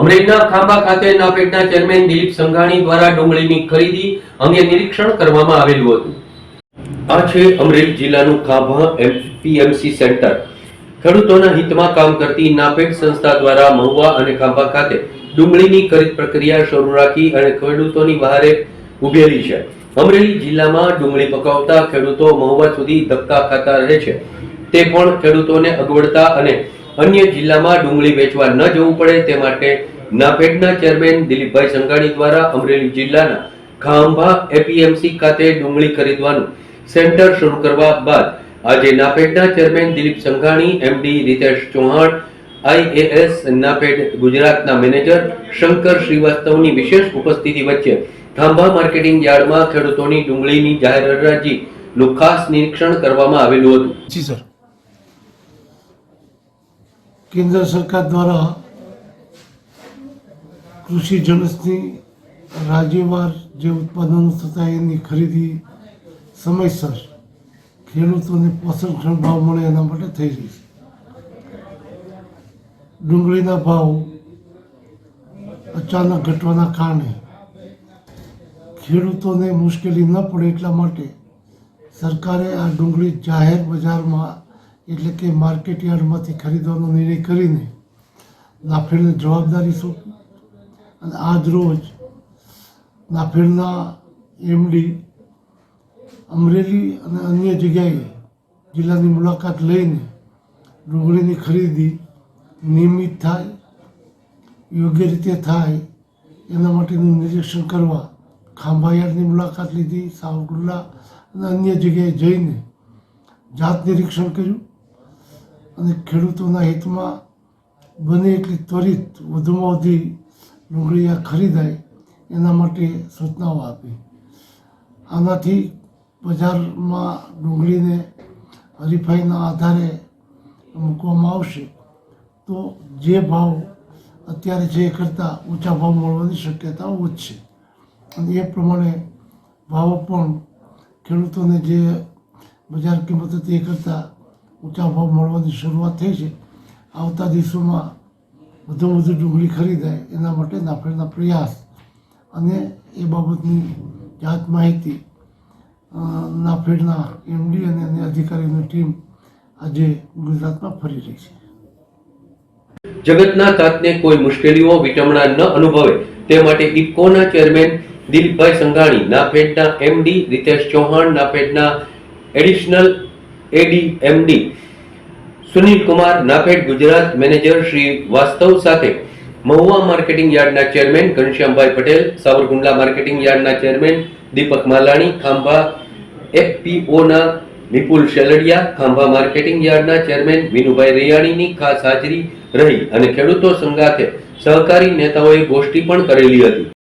અમરેલીના ખાંભા ખાતે નાફેડના ચેરમેન દિલીપ સંઘાણી દ્વારા ડુંગળીની ખરીદી અંગે નિરીક્ષણ કરવામાં આવેલું હતું. આ છે અમરેલી જિલ્લાનું ખાંભા એપીએમસી સેન્ટર. ખેડૂતોના હિતમાં કામ કરતી નાફેડ સંસ્થા દ્વારા મહુવા અને ખાંભા ખાતે ડુંગળીની ખરીદ પ્રક્રિયા શરૂ રાખી અને ખેડૂતોની બહારે ઉભેલી છે. અમરેલી જિલ્લામાં ડુંગળી પકાવતા ખેડૂતો મહુવા સુધી ધક્કા ખાતા રહે છે. તે પણ ખેડૂતોને અગવડતા અને અન્ય જિલ્લામાં ડુંગળી વેચવા ન જવું પડે તે માટે નાફેડના ચેરમેન દિલીપભાઈ સંઘાણી દ્વારા અમરેલી જિલ્લાના ખાંભા એપીએમસી ખાતે ડુંગળી ખરીદવાનું સેન્ટર શરૂ કરવા બાદ આજે નાફેડના chairman Dilip Sanghani, MD Ritesh Chauhan IAS NAFED ગુજરાતના મેનેજર શંકર શ્રીવાસ્તવની વિશેષ ઉપસ્થિતિ વચ્ચે ખાંભા માર્કેટિંગ યાર્ડમાં ખેડૂતોની ડુંગળીની જાહેર હરાજીનું ખાસ નિરીક્ષણ કરવામાં આવેલું હતું. જી, સર. કેન્દ્ર સરકાર દ્વારા કૃષિ જણસની રાજ્યવાર જે ઉત્પાદનો થતા એની ખરીદી સમયસર ખેડૂતોને પોષણક્ષમ ભાવ મળે એના માટે થઈ રહી છે. ડુંગળીના ભાવ અચાનક ઘટવાના કારણે ખેડૂતોને મુશ્કેલી ન પડે એટલા માટે સરકારે આ ડુંગળી જાહેર બજારમાં એટલે કે માર્કેટ યાર્ડમાંથી ખરીદવાનો નિર્ણય કરીને નાફેડને જવાબદારી સોંપી. અને આજ રોજ નાફેડના એમડી અમરેલી અને અન્ય જગ્યાએ જિલ્લાની મુલાકાત લઈને ડુંગળીની ખરીદી નિયમિત થાય, યોગ્ય રીતે થાય, એના માટેનું નિરીક્ષણ કરવા ખાંભા યાર્ડની મુલાકાત લીધી, સાવરકુંડલા અને અન્ય જગ્યાએ જઈને જાત નિરીક્ષણ કર્યું. અને ખેડૂતોના હિતમાં બને એટલી ત્વરિત વધુમાં વધુ ડુંગળી આ ખરીદાય એના માટે સૂચનાઓ આપી. આનાથી બજારમાં ડુંગળીને હરીફાઈના આધારે મૂકવામાં આવશે તો જે ભાવ અત્યારે છે એ કરતાં ઊંચા ભાવ મળવાની શક્યતાઓ વધશે. અને એ પ્રમાણે ભાવો પણ ખેડૂતોને જે બજાર કિંમત હતી એ કરતાં ઊંચા ભાવ મળવાની શરૂઆત થઈ છે. આવતા દિવસોમાં વધુ વધુ ડુંગળી ખરીદાય, એના માટે નાફેડના પ્રયાસ અને એ બાબતની જાત માહિતી નાફેડના એમડી અને અન્ય અધિકારીઓની ટીમ આજે ગુજરાતમાં ફરી રહી છે. જગતના તાતને કોઈ મુશ્કેલીઓ વિટમણા ન અનુભવે, તે માટે ઇફકોના ચેરમેન દિલીપભાઈ સંઘાણી, નાફેડના MD Ritesh Chauhan, નાફેડના additional AD MD Sunil Kumar, NAFED Gujarat manager Shri Vastav સાથે મહુવા માર્કેટિંગ યાર્ડના ચેરમેન ઘનશ્યામભાઈ પટેલ, સાવરકુંડલા માર્કેટિંગ યાર્ડના ચેરમેન દીપક માલાણી, ખાંભા એફપીઓના વિપુલ શેલડિયા, ખાંભા માર્કેટિંગ યાર્ડના ચેરમેન વિનુભાઈ રૈયાણીની ખાસ હાજરી રહી અને ખેડૂતો સંગાથે સહકારી નેતાઓએ ગોષ્ઠી પણ કરેલી હતી.